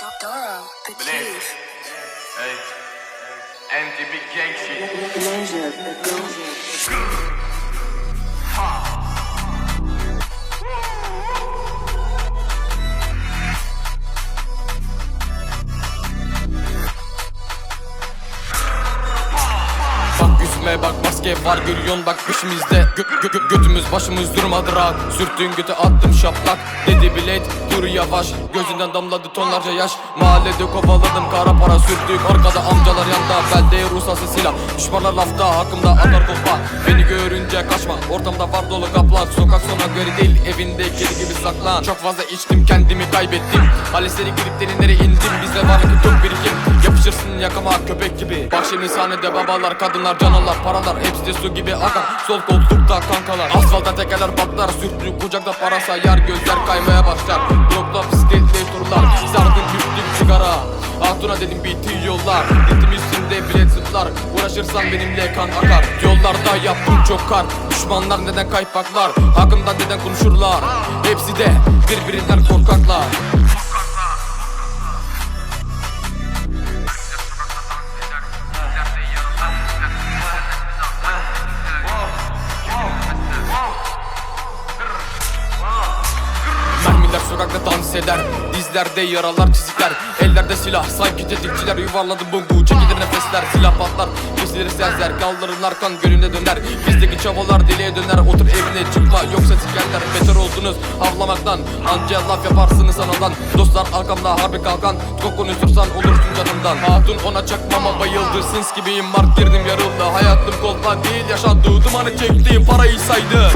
Doro, the Chief. Hey. Anti-big shit. Yüzüme bak maske var görüyorsun bak peşimizde. Gö gö gö götümüz başımız durmadı rahat Sürttüğün göte attım şaplak. Dedi bilet dur yavaş. Gözünden damladı tonlarca yaş. Mahallede kovaladım kara para sürttük. Arkada amcalar yanda belde ruhsası silah. Düşmanlar lafta hakkımda atar kolpa Beni görünce kaçma ortamda var dolu kaplan Sokak sona göre değil evinde kedi gibi saklan. Çok fazla içtim kendimi kaybettim. Halisleri girip derinlere indim. Bizde var ki çok birikim Yapışırsın yakama köpek gibi. Bak sahnede babalar kadınlar canalar Paralar. Hepsi de su gibi akar. Sol koltukta kankalar. Asfalta tekerler patlar. Sürttü kucakta para sayar Gözler kaymaya başlar. Blokla bisikletli turlar. Sardım güçlük sigara. Hatuna dedim bitti yollar. Ritim üstünde bilet zıplar. Uğraşırsan benimle kan akar. Yollarda yaptım çok kar. Düşmanlar neden kaypaklar? Hakkımdan neden konuşurlar? Hepsi de birbirinden korkaklar Sokakta dans eder. Dizlerde yaralar çizikler. Ellerde silah. Sanki tetikçiler Yuvarladı bombu çekilir nefesler. Silah patlar. Kesilir sezler Kaldırımlar kan gölüne döner. Bizdeki çabalar deliye döner. Otur evine çıkma yoksa sikerler. Beter oldunuz havlamaktan. Anca laf yaparsınız analan Dostlar arkamda harbi kalkan. Çok konuşursan olursun canımdan. Hatun ona çakmama bayıldı. Sins gibiyim. Mark girdim yarıldı. Hayatım kolpa değil. Yaşandı Dumanı çektiğim parayı saydı